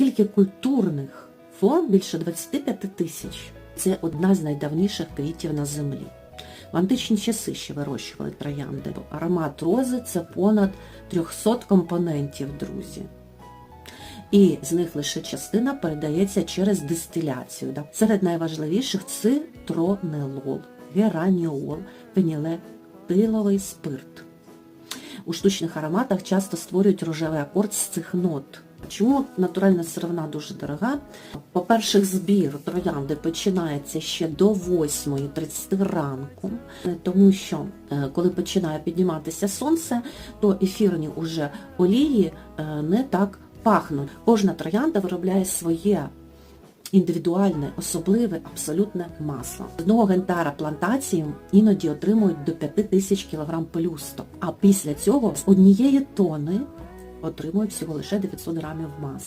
Тільки культурних форм більше 25 тисяч. Це одна з найдавніших квітів на землі. В античні часи ще вирощували троянди. Аромат рози це понад 300 компонентів, друзі. І з них лише частина передається через дистиляцію. Серед найважливіших цитронелол, гераніол, фенілетиловий спирт. У штучних ароматах часто створюють рожевий акорд з цих нот. Чому натуральна сировина дуже дорога? По-перше, збір троянди починається ще до 8.30 ранку, тому що е, коли починає підніматися сонце, то ефірні уже олії е, не так пахнуть. Кожна троянда виробляє своє індивідуальне, особливе, абсолютне масло. З одного гектара плантації іноді отримують до 5 тисяч кілограм пелюсток, а після цього з однієї тони отримують всього лише 900 грамів масла.